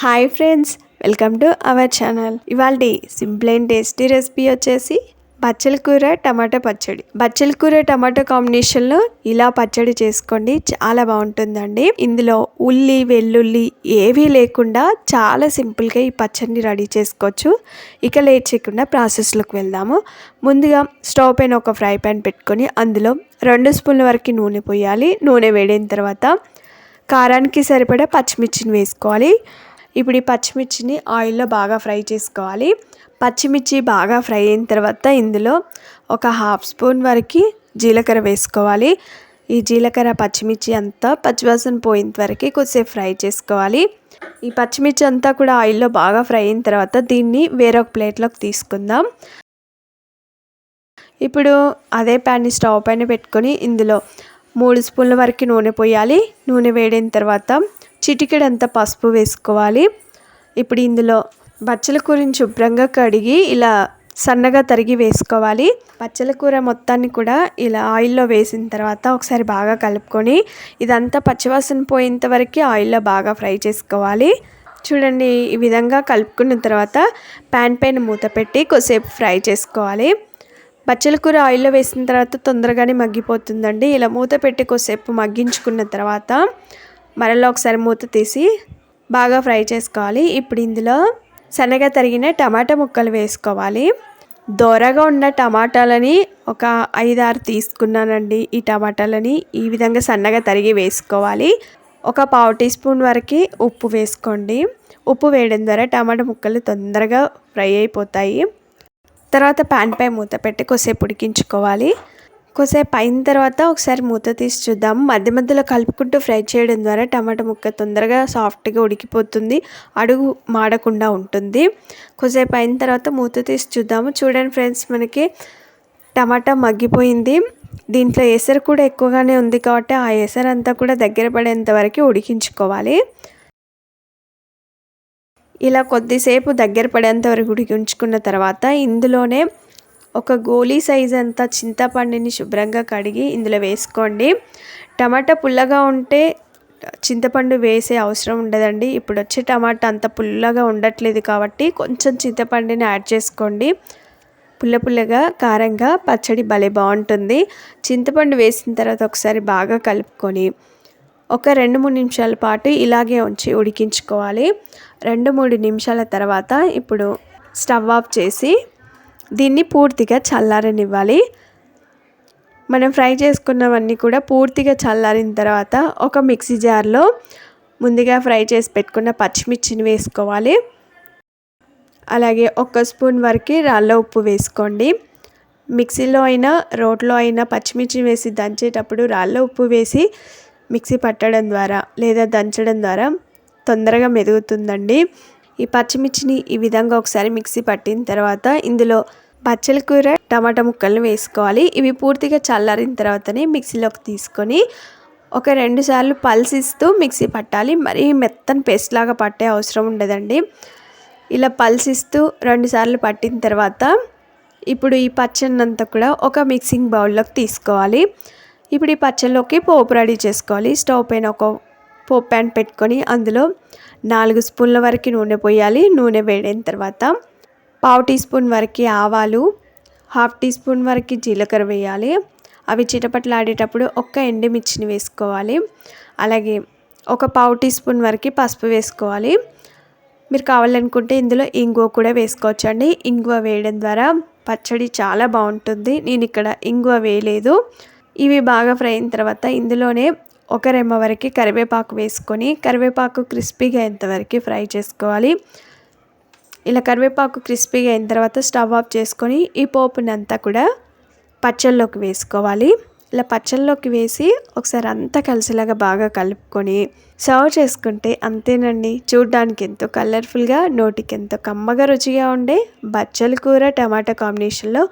Hi friends welcome to our channel. ఇవాళ simple and tasty recipe వచ్చేసి బచ్చల కూర టమాటో పచ్చడి. బచ్చల కూర టమాటో కాంబినేషన్లో ఇలా పచ్చడి చేసుకోండి చాలా బాగుంటుందండి. ఇందులో ఉల్లి వెల్లుల్లి ఏవీ లేకుండా చాలా సింపుల్గా ఈ పచ్చడిని రెడీ చేసుకోవచ్చు. ఇక లేట్ చేయకుండా ప్రాసెస్లోకి వెళ్దాము. ముందుగా స్టవ్ పైన ఒక ఫ్రై ప్యాన్ పెట్టుకొని అందులో రెండు స్పూన్ల వరకు నూనె పోయాలి. నూనె వేడిన తర్వాత కారానికి సరిపడా పచ్చిమిర్చిని వేసుకోవాలి. ఇప్పుడు ఈ పచ్చిమిర్చిని ఆయిల్లో బాగా ఫ్రై చేసుకోవాలి. పచ్చిమిర్చి బాగా ఫ్రై అయిన తర్వాత ఇందులో ఒక హాఫ్ స్పూన్ వరకు జీలకర్ర వేసుకోవాలి. ఈ జీలకర్ర పచ్చిమిర్చి అంతా పచ్చివాసన పోయిన వరకు కొద్దిసేపు ఫ్రై చేసుకోవాలి. ఈ పచ్చిమిర్చి అంతా కూడా ఆయిల్లో బాగా ఫ్రై అయిన తర్వాత దీన్ని వేరొక ప్లేట్లోకి తీసుకుందాం. ఇప్పుడు అదే ప్యాన్ని స్టవ్ పైన పెట్టుకొని ఇందులో మూడు స్పూన్ల వరకు నూనె పోయాలి. నూనె వేడిన తర్వాత చిటికెడంత పసుపు వేసుకోవాలి. ఇప్పుడు ఇందులో బచ్చల కూరని శుభ్రంగా కడిగి ఇలా సన్నగా తరిగి వేసుకోవాలి. పచ్చల కూర మొత్తాన్ని కూడా ఇలా ఆయిల్లో వేసిన తర్వాత ఒకసారి బాగా కలుపుకొని ఇదంతా పచ్చివాసన పోయేంత వరకు ఆయిల్లో బాగా ఫ్రై చేసుకోవాలి. చూడండి ఈ విధంగా కలుపుకున్న తర్వాత ప్యాన్ పైన మూత పెట్టి కొద్దిసేపు ఫ్రై చేసుకోవాలి. బచ్చల కూర ఆయిల్లో వేసిన తర్వాత తొందరగానే మగ్గిపోతుందండి. ఇలా మూత పెట్టి కొద్దిసేపు మగ్గించుకున్న తర్వాత మరలా ఒకసారి మూత తీసి బాగా ఫ్రై చేసుకోవాలి. ఇప్పుడు ఇందులో సన్నగా తరిగిన టమాటా ముక్కలు వేసుకోవాలి. దోరగా ఉన్న టమాటాలని ఒక ఐదారు తీసుకున్నానండి ఈ టమాటాలని. ఈ విధంగా సన్నగా తరిగి వేసుకోవాలి. ఒక పావు టీ స్పూన్ వరకు ఉప్పు వేసుకోండి. ఉప్పు వేయడం ద్వారా టమాటా ముక్కలు తొందరగా ఫ్రై అయిపోతాయి. తర్వాత ప్యాన్ పై మూత పెట్టి కొద్దిసేపు ఉడికించుకోవాలి. ఎక్కువసేపు అయిన తర్వాత ఒకసారి మూత తీసి చూద్దాం మధ్య మధ్యలో కలుపుకుంటూ ఫ్రై చేయడం ద్వారా టమాటా ముక్క తొందరగా సాఫ్ట్గా ఉడికిపోతుంది. అడుగు మాడకుండా ఉంటుంది. కొద్దిసేపు అయిన తర్వాత మూత తీసి చూద్దాము. చూడండి ఫ్రెండ్స్ మనకి టమాటా మగ్గిపోయింది. దీంట్లో ఎసరు కూడా ఎక్కువగానే ఉంది కాబట్టి ఆ ఎసరు అంతా కూడా దగ్గర పడేంత వరకు ఉడికించుకోవాలి. ఇలా కొద్దిసేపు దగ్గర పడేంత వరకు ఉడికించుకున్న తర్వాత ఇందులోనే ఒక గోళీ సైజ్ అంతా చింతపండుని శుభ్రంగా కడిగి ఇందులో వేసుకోండి. టమాటా పుల్లగా ఉంటే చింతపండు వేసే అవసరం ఉండదండి. ఇప్పుడు వచ్చే టమాటా అంత పుల్లగా ఉండట్లేదు కాబట్టి కొంచెం చింతపండుని యాడ్ చేసుకోండి. పుల్ల పుల్లగా కారంగా పచ్చడి భలే బాగుంటుంది. చింతపండు వేసిన తర్వాత ఒకసారి బాగా కలుపుకొని ఒక రెండు మూడు నిమిషాల పాటు ఇలాగే ఉంచి ఉడికించుకోవాలి. రెండు మూడు నిమిషాల తర్వాత ఇప్పుడు స్టవ్ ఆఫ్ చేసి దీన్ని పూర్తిగా చల్లారనివ్వాలి. మనం ఫ్రై చేసుకున్నవన్నీ కూడా పూర్తిగా చల్లారిన తర్వాత ఒక మిక్సీ జార్లో ముందుగా ఫ్రై చేసి పెట్టుకున్న పచ్చిమిర్చిని వేసుకోవాలి. అలాగే ఒక స్పూన్ వరకు రాళ్ళ ఉప్పు వేసుకోండి. మిక్సీలో అయినా రోట్లో అయినా పచ్చిమిర్చి వేసి దంచేటప్పుడు రాళ్ళ ఉప్పు వేసి మిక్సీ పట్టడం ద్వారా లేదా దంచడం ద్వారా తొందరగా మెదుగుతుందండి. ఈ పచ్చిమిర్చిని ఈ విధంగా ఒకసారి మిక్సీ పట్టిన తర్వాత ఇందులో పచ్చల కూర టమాటా ముక్కలను వేసుకోవాలి. ఇవి పూర్తిగా చల్లారిన తర్వాతనే మిక్సీలోకి తీసుకొని ఒక రెండు సార్లు పల్సిస్తూ మిక్సీ పట్టాలి. మరీ మెత్తని పేస్ట్ లాగా పట్టే అవసరం ఉండదండి. ఇలా పల్సిస్తూ రెండు సార్లు పట్టిన తర్వాత ఇప్పుడు ఈ పచ్చడినంతా కూడా ఒక మిక్సింగ్ బౌల్లోకి తీసుకోవాలి. ఇప్పుడు ఈ పచ్చళ్ళలోకి పోపు రెడీ చేసుకోవాలి. స్టవ్ పైన ఒక పోప్ ప్యాన్ పెట్టుకొని అందులో నాలుగు స్పూన్ల వరకు నూనె పోయాలి. నూనె వేడైన తర్వాత పావు టీ స్పూన్ వరకు ఆవాలు హాఫ్ టీ స్పూన్ వరకు జీలకర్ర వేయాలి. అవి చిటపట్లాడేటప్పుడు ఒక్క ఎండుమిర్చిని వేసుకోవాలి. అలాగే ఒక పావు టీ స్పూన్ వరకు పసుపు వేసుకోవాలి. మీరు కావాలనుకుంటే ఇందులో ఇంగువ కూడా వేసుకోవచ్చండి. ఇంగువ వేయడం ద్వారా పచ్చడి చాలా బాగుంటుంది. నేను ఇక్కడ ఇంగువ వేయలేదు. ఇవి బాగా ఫ్రై అయిన తర్వాత ఇందులోనే ఒక రెమ్మ వరకు కరివేపాకు వేసుకొని కరివేపాకు క్రిస్పీగా అయ్యేంతవరకు ఫ్రై చేసుకోవాలి. ఇలా కరివేపాకు క్రిస్పీగా అయిన తర్వాత స్టవ్ ఆఫ్ చేసుకొని ఈ పోపునంతా కూడా పచ్చళ్ళలోకి వేసుకోవాలి. ఇలా పచ్చళ్ళలోకి వేసి ఒకసారి అంతా కలిసిలాగా బాగా కలుపుకొని సర్వ్ చేసుకుంటే అంతేనండి. చూడ్డానికి ఎంతో కలర్ఫుల్గా నోటికి ఎంతో కమ్మగా రుచిగా ఉండే బచ్చల కూర టమాటా కాంబినేషన్లో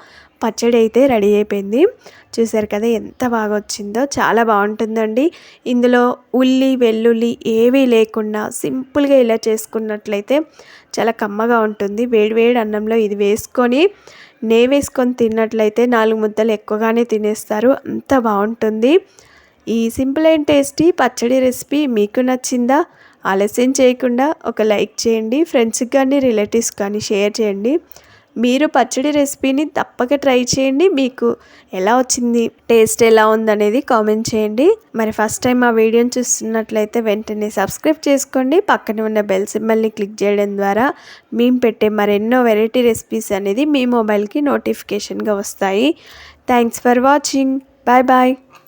పచ్చడి అయితే రెడీ అయిపోయింది. చూసారు కదా ఎంత బాగా వచ్చిందో. చాలా బాగుంటుందండి. ఇందులో ఉల్లి వెల్లుల్లి ఏవీ లేకుండా సింపుల్గా ఇలా చేసుకున్నట్లయితే చాలా కమ్మగా ఉంటుంది. వేడివేడి అన్నంలో ఇది వేసుకొని నేవేసుకొని తిన్నట్లయితే నాలుగు ముద్దలు ఎక్కువగానే తినేస్తారు. అంత బాగుంటుంది. ఈ సింపుల్ అండ్ టేస్టీ పచ్చడి రెసిపీ మీకు నచ్చిందా? ఆలస్యం చేయకుండా ఒక లైక్ చేయండి. ఫ్రెండ్స్కి కానీ రిలేటివ్స్ కానీ షేర్ చేయండి. మీరు పచ్చడి రెసిపీని తప్పక ట్రై చేయండి. మీకు ఎలా వచ్చింది టేస్ట్ ఎలా ఉందనేది కామెంట్ చేయండి. మరి ఫస్ట్ టైం ఆ వీడియోని చూస్తున్నట్లయితే వెంటనే సబ్స్క్రైబ్ చేసుకోండి. పక్కనే ఉన్న బెల్ సింబల్ని క్లిక్ చేయడం ద్వారా మేము పెట్టే మరెన్నో వెరైటీ రెసిపీస్ అనేది మీ మొబైల్కి నోటిఫికేషన్గా వస్తాయి. Thanks for watching. Bye bye.